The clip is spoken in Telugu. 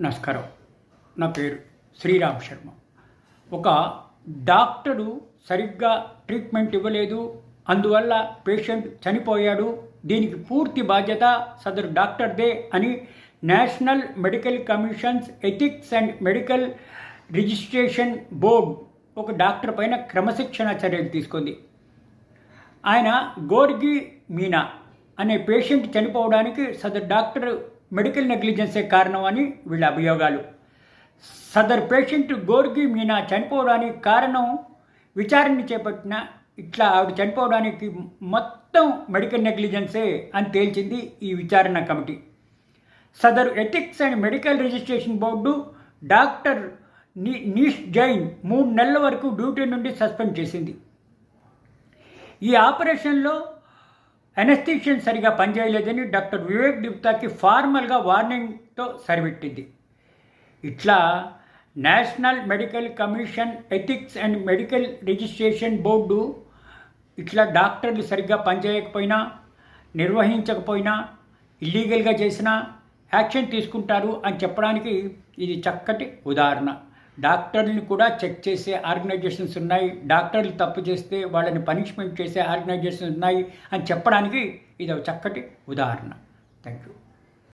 నమస్కారం. నా పేరు శ్రీరామ్ శర్మ. ఒక డాక్టరు సరిగ్గా ట్రీట్మెంట్ ఇవ్వలేదు. అందువల్ల పేషెంట్ చనిపోయాడు. దీనికి పూర్తి బాధ్యత సదరు డాక్టర్దే అని national medical commission's ethics and medical registration board ఒక డాక్టర్ పైన క్రమశిక్షణ చర్యలు తీసుకుంది. ఆయన గోర్గి మీనా అనే పేషెంట్ చనిపోవడానికి సదరు డాక్టర్ మెడికల్ నెగ్లిజెన్సే కారణం అని వీళ్ళ అభియోగాలు. సదర్ పేషెంట్ గోర్గి మీనా చనిపోవడానికి కారణం విచారణ చేపట్టిన ఇట్లా ఆవిడ చనిపోవడానికి మొత్తం మెడికల్ నెగ్లిజెన్సే అని తేల్చింది ఈ విచారణ కమిటీ. సదరు ethics and medical registration board డాక్టర్ని నీష్ జైన్ మూడు నెలల వరకు డ్యూటీ నుండి సస్పెండ్ చేసింది. ఈ ఆపరేషన్లో అనస్థీషియన్ సరిగా పనిచేయలేదని డాక్టర్ వివేక్ గుప్తాకి ఫార్మల్గా వార్నింగ్తో సరిపెట్టింది. ఇట్లా national medical commission ethics and medical registration board ఇట్లా డాక్టర్లు సరిగ్గా పనిచేయకపోయినా నిర్వహించకపోయినా ఇల్లీగల్గా చేసినా యాక్షన్ తీసుకుంటారు అని చెప్పడానికి ఇది చక్కటి ఉదాహరణ. డాక్టర్ని కూడా చెక్ చేసే ఆర్గనైజేషన్స్ ఉన్నాయి. డాక్టర్లు తప్పు చేస్తే వాళ్ళని పనిష్మెంట్ చేసే ఆర్గనైజేషన్స్ ఉన్నాయి అని చెప్పడానికి ఇది ఒక చక్కటి ఉదాహరణ. Thank you